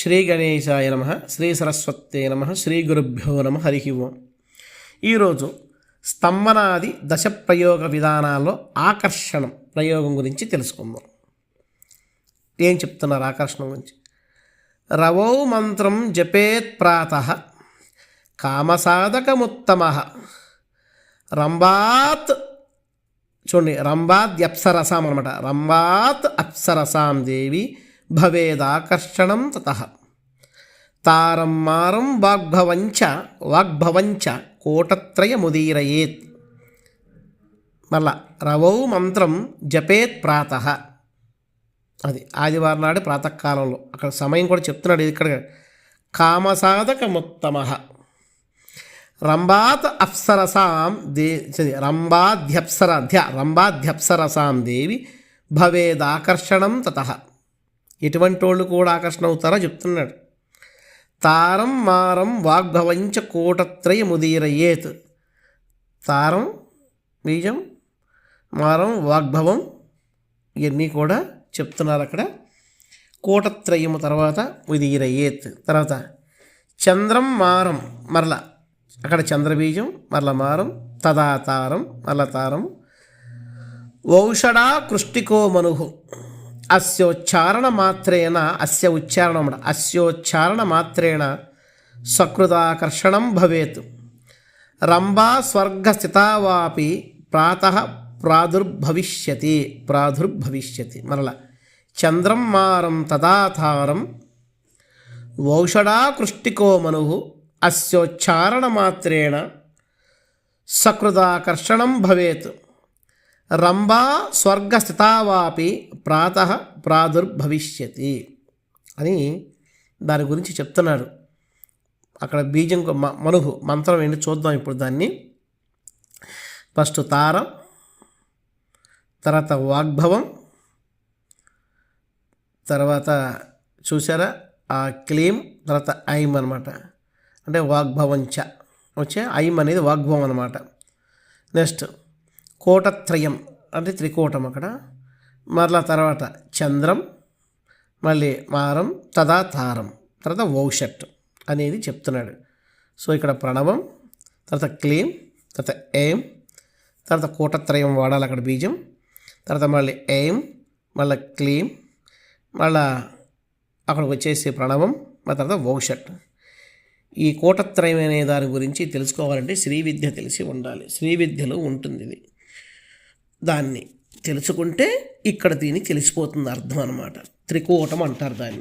శ్రీ గణేశాయ నమ శ్రీ సరస్వతే నమ శ్రీ గురుభ్యో నమ హరి ఓం. ఈరోజు స్తంభనాది దశ ప్రయోగ విధానాల్లో ఆకర్షణం ప్రయోగం గురించి తెలుసుకుందాం. ఏం చెప్తున్నారు ఆకర్షణ గురించి? రవౌ మంత్రం జపేత్ ప్రాత కామసాధకముత్తమ. రంభాత్ చూడండి రంభాద్యప్సరసాం అనమాట. రంభాత్ అప్సరసాం దేవి భవేదాకర్షణం తత. తారం మారం వాగ్భవంచ వాగ్భవంచ కోటత్రయముదీరయేత్. మళ్ళా రవౌ మంత్రం జపేత్ ప్రాత. అది ఆదివారం నాడు ప్రాతకాలంలో. అక్కడ సమయం కూడా చెప్తున్నాడు ఇక్కడ. కామసాధకముత్తమ. రంభాత్ అప్సరసాం దే చది, రంభాధ్యప్సర రంభాధ్యప్సరసాం దేవి భవేదాకర్షణం తత. ఎటువంటి వాళ్ళు కూడా ఆకర్షణ అవుతారో చెప్తున్నాడు. తారం మారం వాగ్భవంచ కోటత్రయముదీరయేత్ తారం బీజం మారం వాగ్భవం ఇవన్నీ కూడా చెప్తున్నారు అక్కడ. కోటత్రయము తర్వాత ఉదీరయేత్ తర్వాత చంద్రం మారం మరల అక్కడ చంద్రబీజం మరల మారం తదాతారం మరల తారం. ఔషడా కృష్టికో మనుహు అస్యోచ్చారణ మాత్రేణ అస్య ఉచ్చారణం అస్యోచ్చారణ మాత్రేణ సకృదాకర్షణం భవేత్. రంభా స్వర్గస్థితావాపి ప్రాత ప్రాదుర్భవిష్యతి ప్రాదుర్భవిష్యతి మరల. చంద్రం మారం తదాతారం ఔషడాకృష్టికో మను అస్యోచ్చారణ మాత్రేణ సకృదాకర్షణం భవేత్. రంభా స్వర్గస్థితావాపి ప్రాత ప్రాదుర్భవిష్యతి అని దాని గురించి చెప్తున్నాడు. అక్కడ బీజం మ- మనుహు మంత్రం ఏంటి చూద్దాం ఇప్పుడు దాన్ని. ఫస్ట్ తారం తర్వాత వాగ్భవం తర్వాత చూసారా? ఆ క్లీం తర్వాత ఐమ్ అనమాట అంటే వాగ్భవంచ. వచ్చే ఐమ్ అనేది వాగ్భవం అనమాట నెక్స్ట్ కోటత్రయం అంటే త్రికోటం అక్కడ. మరలా తర్వాత చంద్రం మళ్ళీ మారం తదా తారం తర్వాత ఓషట్ అనేది చెప్తున్నాడు. సో ఇక్కడ ప్రణవం తర్వాత క్లీం తర్వాత ఏం తర్వాత కూటత్రయం వాడాలి అక్కడ బీజం తర్వాత మళ్ళీ ఏం మళ్ళీ క్లీం మళ్ళా అక్కడికి వచ్చేసి ప్రణవం మా తర్వాత వౌషట్ ఈ కూటత్రయం అనే దాని గురించి తెలుసుకోవాలంటే శ్రీ విద్య తెలిసి ఉండాలి. శ్రీ విద్యలో ఉంటుంది ఇది. దాన్ని తెలుసుకుంటే ఇక్కడ దీనికి తెలిసిపోతుంది అర్థం అనమాట త్రికూటం అంటారు దాన్ని.